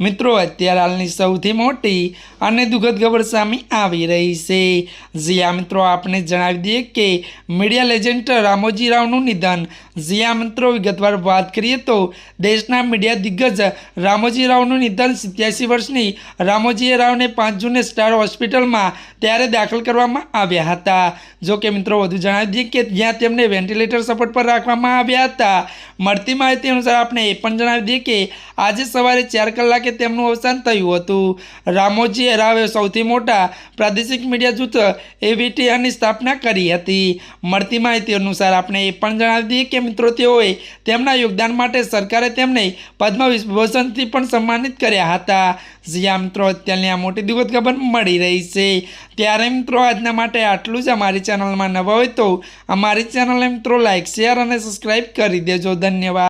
મિત્રો, અત્યારે હાલની સૌથી મોટી અને દુઃખદ ખબર સામે આવી રહી છે. જીયા મિત્રો, આપને જણાવી દઈએ કે મીડિયા લેજેન્ડ રામોજી રાવનું નિધન. જીયા મિત્રો, વિગતવાર વાત કરીએ તો દેશના મીડિયા દિગ્ગજ રામોજી રાવનું નિધન સિત્યાસી વર્ષની રામોજી રાવને પાંચ જૂને સ્ટાર હોસ્પિટલમાં ત્યારે દાખલ કરવામાં આવ્યા હતા. જો કે, મિત્રો, વધુ જણાવી દઈએ કે જ્યાં તેમને વેન્ટિલેટર સપોર્ટ પર રાખવામાં આવ્યા હતા. મળતી માહિતી અનુસાર આપણે એ પણ જણાવી દઈએ કે આજે સવારે ચાર કલાકે તેમનું અવસાન થયું હતું. રામોજી રાવે સૌથી મોટા પ્રાદેશિક મીડિયા જૂથ એવીટીઆરની સ્થાપના કરી હતી. મળતી માહિતી અનુસાર આપણે એ પણ જણાવી દઈએ કે મિત્રો તેઓએ તેમના યોગદાન માટે સરકારે તેમને પદ્મ વિભૂષણથી પણ સન્માનિત કર્યા હતા. જ્યાં મિત્રો, અત્યારની આ મોટી દુઃખદ ખબર મળી રહી છે. ત્યારે મિત્રો આજના માટે આટલું જ. અમારી ચેનલમાં નવા હોય તો અમારી ચેનલને મિત્રો લાઇક શેર અને સબસ્ક્રાઈબ કરી દેજો. धन्यवाद